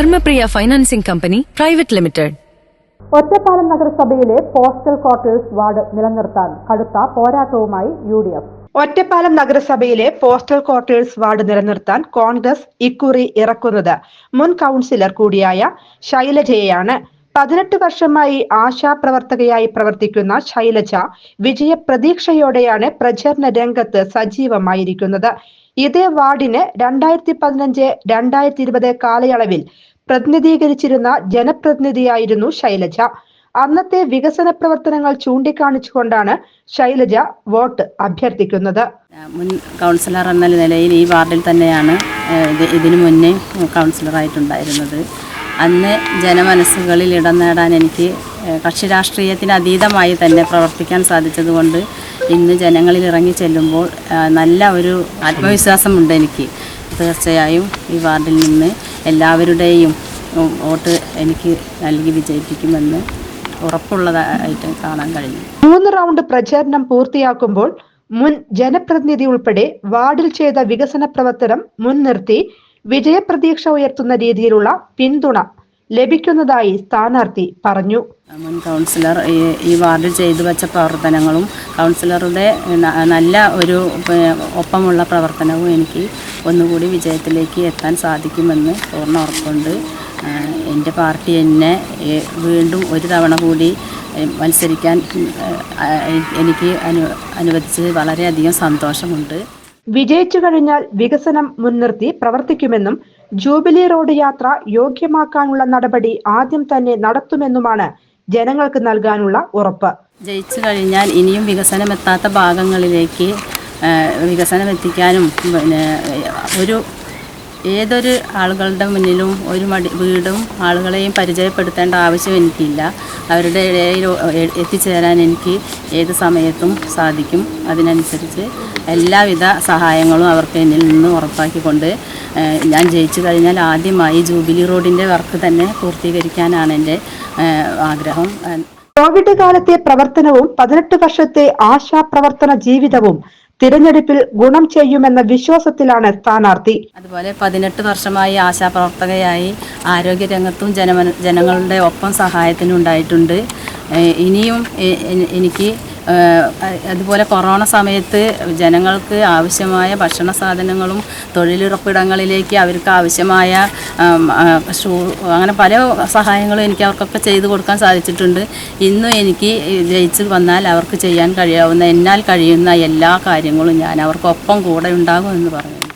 Dharmapriya financing company private limited. Ottapalam നഗരസഭയിലെ postal quarters ward നിലനിർത്താൻ കടുത്ത പോരാട്ടവുമായി യു ഡി എഫ് ഒറ്റപ്പാലം നഗരസഭയിലെ പോസ്റ്റൽ ക്വാർട്ടേഴ്സ് വാർഡ് നിലനിർത്താൻ കോൺഗ്രസ് ഇക്കുറി ഇറക്കുന്നത് മുൻ കൗൺസിലർ കൂടിയായ ശൈലജയെയാണ്. പതിനെട്ട് വർഷമായി ആശാപ്രവർത്തകയായി പ്രവർത്തിക്കുന്ന ശൈലജ വിജയപ്രതീക്ഷയോടെയാണ് പ്രചരണ രംഗത്ത് സജീവമായിരിക്കുന്നത്. ഇതേ വാർഡിന് രണ്ടായിരത്തി പതിനഞ്ച് രണ്ടായിരത്തി ഇരുപത് കാലയളവിൽ പ്രതിനിധീകരിച്ചിരുന്ന ജനപ്രതിനിധിയായിരുന്നു ശൈലജ. അന്നത്തെ വികസന പ്രവർത്തനങ്ങൾ ചൂണ്ടിക്കാണിച്ചുകൊണ്ടാണ് ശൈലജ വോട്ട് അഭ്യർത്ഥിക്കുന്നത്. മുൻ കൗൺസിലർ എന്ന നിലയിൽ ഈ വാർഡിൽ തന്നെയാണ് ഇതിനു മുന്നേ കൗൺസിലറായിട്ടുണ്ടായിരുന്നത്. അന്ന് ജനമനസ്സുകളിൽ ഇടം നേടാൻ എനിക്ക് കക്ഷി രാഷ്ട്രീയത്തിന് അതീതമായി തന്നെ പ്രവർത്തിക്കാൻ സാധിച്ചതുകൊണ്ട് ഇന്ന് ജനങ്ങളിൽ ഇറങ്ങി ചെല്ലുമ്പോൾ നല്ല ഒരു ആത്മവിശ്വാസമുണ്ട് എനിക്ക്. തീർച്ചയായും ഈ വാർഡിൽ നിന്ന് എല്ലാവരുടെയും വോട്ട് എനിക്ക് നൽകി വിജയിപ്പിക്കുമെന്ന് ഉറപ്പുള്ളതായിട്ട് കാണാൻ കഴിഞ്ഞു. മൂന്ന് റൗണ്ട് പ്രചാരണം പൂർത്തിയാക്കുമ്പോൾ മുൻ ജനപ്രതിനിധി ഉൾപ്പെടെ വാർഡിൽ ചെയ്ത വികസന പ്രവർത്തനം മുൻനിർത്തി വിജയപ്രതീക്ഷ ഉയർത്തുന്ന രീതിയിലുള്ള പിന്തുണ ലഭിക്കുന്നതായി സ്ഥാനാർത്ഥി പറഞ്ഞു. മുൻ കൗൺസിലർ ഈ വാർഡിൽ ചെയ്തു വെച്ച പ്രവർത്തനങ്ങളും കൗൺസിലറുടെ നല്ല ഒരു ഒപ്പമുള്ള പ്രവർത്തനവും എനിക്ക് ഒന്നുകൂടി വിജയത്തിലേക്ക് എത്താൻ സാധിക്കുമെന്ന് പൂർണ ഉറപ്പുണ്ട് എന്റെ പാർട്ടി എന്നെ വീണ്ടും ഒരു തവണ കൂടി മത്സരിക്കാൻ എനിക്ക് അനു അനുവദിച്ചത് വളരെയധികം സന്തോഷമുണ്ട്. വിജയിച്ചു കഴിഞ്ഞാൽ വികസനം മുൻനിർത്തി പ്രവർത്തിക്കുമെന്നും ജൂബിലി റോഡ് യാത്ര യോഗ്യമാക്കാനുള്ള നടപടി ആദ്യം തന്നെ നടത്തുമെന്നുമാണ് ജനങ്ങൾക്ക് നൽകാനുള്ള ഉറപ്പ്. ജയിച്ചു കഴിഞ്ഞാൽ ഇനിയും വികസനം എത്താത്ത ഭാഗങ്ങളിലേക്ക് വികസനം എത്തിക്കാനും പിന്നെ ഒരു ഏതൊരു ആളുകളുടെ മുന്നിലും ഒരു മടി വീടും ആളുകളെയും പരിചയപ്പെടുത്തേണ്ട ആവശ്യം എനിക്കില്ല. അവരുടെ ഇടയിൽ എത്തിച്ചേരാൻ എനിക്ക് ഏത് സമയത്തും സാധിക്കും. അതിനനുസരിച്ച് എല്ലാവിധ സഹായങ്ങളും അവർക്ക് എന്നിൽ നിന്ന് ഉറപ്പാക്കിക്കൊണ്ട് ഞാൻ ജയിച്ചു കഴിഞ്ഞാൽ ആദ്യമായി ജൂബിലി റോഡിന്റെ വർക്ക് തന്നെ പൂർത്തീകരിക്കാനാണ് എന്റെ ആഗ്രഹം. കോവിഡ് കാലത്തെ പ്രവർത്തനവും പതിനെട്ട് വർഷത്തെ ആശാ പ്രവർത്തന ജീവിതവും തിരഞ്ഞെടുപ്പിൽ ഗുണം ചെയ്യുമെന്ന വിശ്വാസത്തിലാണ് സ്ഥാനാർത്ഥി. അതുപോലെ പതിനെട്ട് വർഷമായി ആശാപ്രവർത്തകയായി ആരോഗ്യ രംഗത്തും ജനങ്ങളുടെ ഒപ്പം സഹായത്തിനുണ്ടായിട്ടുണ്ട്. ഇനിയും എനിക്ക് അതുപോലെ കൊറോണ സമയത്ത് ജനങ്ങൾക്ക് ആവശ്യമായ ഭക്ഷണ സാധനങ്ങളും തൊഴിലുറപ്പിടങ്ങളിലേക്ക് അവർക്ക് ആവശ്യമായ ഷൂ അങ്ങനെ പല സഹായങ്ങളും എനിക്ക് അവർക്കൊക്കെ ചെയ്തു കൊടുക്കാൻ സാധിച്ചിട്ടുണ്ട്. ഇന്നും എനിക്ക് ജയിച്ച് വന്നാൽ അവർക്ക് ചെയ്യാൻ കഴിയാവുന്ന എന്നാൽ കഴിയുന്ന എല്ലാ കാര്യങ്ങളും ഞാൻ അവർക്കൊപ്പം കൂടെ ഉണ്ടാകുമെന്ന് പറഞ്ഞു